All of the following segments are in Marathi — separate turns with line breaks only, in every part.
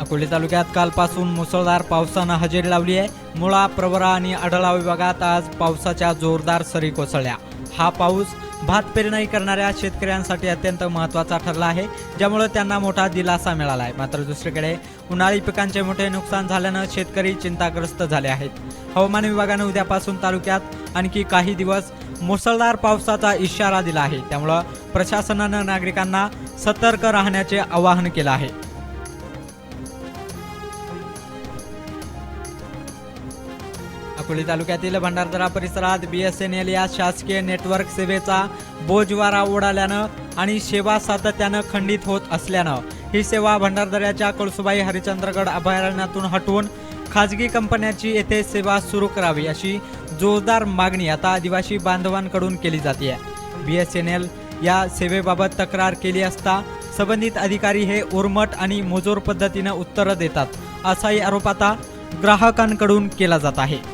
अकोले तालुक्यात कालपासून मुसळधार पावसानं हजेरी लावली आहे. मुळा प्रवरा आणि आढळा विभागात आज पावसाच्या जोरदार सरी कोसळल्या. हा पाऊस भात पेरणी करणाऱ्या शेतकऱ्यांसाठी अत्यंत महत्त्वाचा ठरला आहे ज्यामुळे त्यांना मोठा दिलासा मिळाला आहे मात्र दुसरीकडे उन्हाळी पिकांचे मोठे नुकसान झाल्यानं शेतकरी चिंताग्रस्त झाले आहेत. हवामान विभागानं उद्यापासून तालुक्यात आणखी काही दिवस मुसळधार पावसाचा इशारा दिला आहे. त्यामुळं प्रशासनानं नागरिकांना सतर्क राहण्याचे आवाहन केलं आहे. अकोले तालुक्यातील भंडारदरा परिसरात बी एस एन एल या शासकीय नेटवर्क सेवेचा बोजवारा उडाल्यानं आणि सेवा सातत्यानं खंडित होत असल्यानं ही सेवा भंडारदऱ्याच्या कळसुबाई हरिश्चंद्रगड अभयारण्यातून हटवून खाजगी कंपन्यांची येथे सेवा सुरू करावी अशी जोरदार मागणी आता आदिवासी बांधवांकडून केली जाते. बी एस एन एल या सेवेबाबत तक्रार केली असता संबंधित अधिकारी हे उर्मट आणि मोजोर पद्धतीनं उत्तरं देतात असाही आरोप आता ग्राहकांकडून केला जात आहे.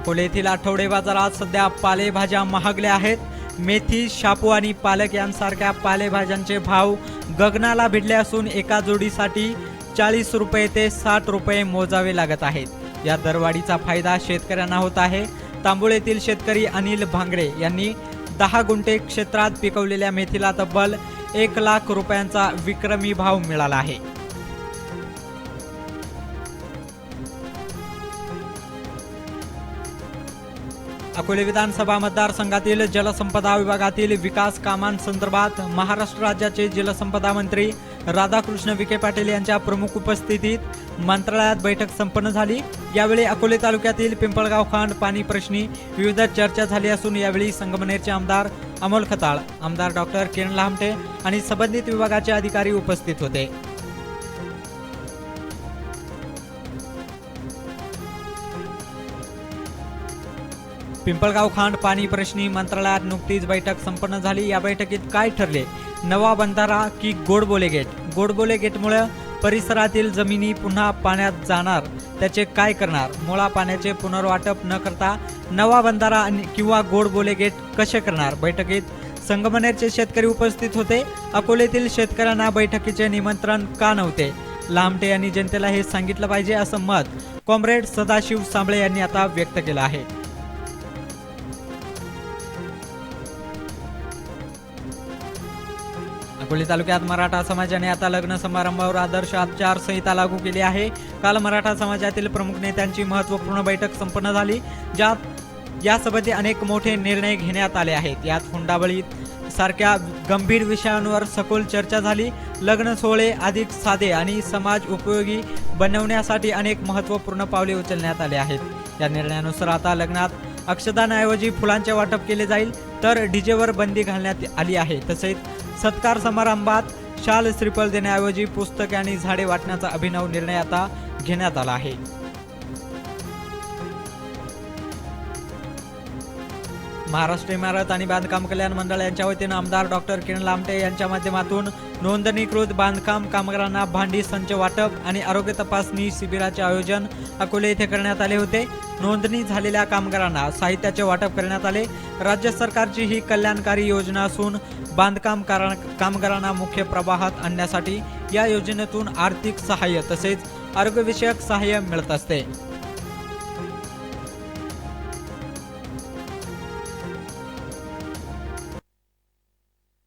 अकोले येथील आठवडे बाजारात सध्या पालेभाज्या महागल्या आहेत. मेथी शापू आणि पालक यांसारख्या पालेभाज्यांचे भाव गगनाला भिडले असून एका जोडीसाठी चाळीस रुपये ते साठ रुपये मोजावे लागत आहेत. या दरवाढीचा फायदा शेतकऱ्यांना होत आहे. तांबुळ येथील शेतकरी अनिल भांगडे यांनी दहा गुंठे क्षेत्रात पिकवलेल्या मेथीला तब्बल एक लाख रुपयांचा विक्रमी भाव मिळाला आहे. अकोले विधानसभा मतदारसंघातील जलसंपदा विभागातील विकास कामांसंदर्भात महाराष्ट्र राज्याचे जलसंपदा मंत्री राधाकृष्ण विखे पाटील यांच्या प्रमुख उपस्थितीत मंत्रालयात बैठक संपन्न झाली. यावेळी अकोले तालुक्यातील पिंपळगाव खांड पाणी प्रश्नी विविध चर्चा झाली असून यावेळी संगमनेरचे आमदार अमोल खताळ आमदार डॉक्टर किरण लामटे आणि संबंधित विभागाचे अधिकारी उपस्थित होते. पिंपळगाव खांड पाणी प्रश्नी मंत्रालयात नुकतीच बैठक संपन्न झाली. या बैठकीत काय ठरले? नवा बंधारा की गोडबोले गेट? गोडबोले गेटमुळे परिसरातील जमिनी पुन्हा पाण्यात जाणार. त्याचे काय करणार? मुळा पाण्याचे पुनर्वाटप न करता नवा बंधारा किंवा गोडबोले गेट कसे करणार? बैठकीत संगमनेरचे शेतकरी उपस्थित होते. अकोलेतील शेतकऱ्यांना बैठकीचे निमंत्रण का नव्हते? लामटे यांनी जनतेला हे सांगितलं पाहिजे असं मत कॉम्रेड सदाशिव सांबळे यांनी आता व्यक्त केलं आहे. अकोले तालुक्यात मराठा समाजाने आता लग्न समारंभावर आदर्श आचारसंहिता लागू केली आहे. काल मराठा समाजातील प्रमुख नेत्यांची महत्त्वपूर्ण बैठक संपन्न झाली ज्यात यासोबत अनेक मोठे निर्णय घेण्यात आले आहेत. यात हुंडाबळी सारख्या गंभीर विषयांवर सखोल चर्चा झाली. लग्न सोहळे अधिक साधे आणि समाज उपयोगी बनवण्यासाठी अनेक महत्त्वपूर्ण पावले उचलण्यात आले आहेत. या निर्णयानुसार आता लग्नात अक्षदानाऐवजी फुलांचे वाटप केले जाईल तर डीजेवर बंदी घालण्यात आली आहे. तसेच सत्कार समारंभात शाल श्रीफळ देण्याऐवजी पुस्तके आणि झाडे वाटण्याचा अभिनव निर्णय आता घेण्यात आला आहे. महाराष्ट्र इमारत आणि बांधकाम कल्याण मंडळ यांच्या वतीनं आमदार डॉक्टर किरण लामटे यांच्या माध्यमातून नोंदणीकृत बांधकाम कामगारांना भांडी संच वाटप आणि आरोग्य तपासणी शिबिराचे आयोजन अकोले येथे करण्यात आले होते. नोंदणी झालेल्या कामगारांना साहित्याचे वाटप करण्यात आले. राज्य सरकारची ही कल्याणकारी योजना असून बांधकाम कामगारांना मुख्य प्रवाहात आणण्यासाठी या योजनेतून आर्थिक सहाय्य तसेच आरोग्यविषयक सहाय्य मिळत असते.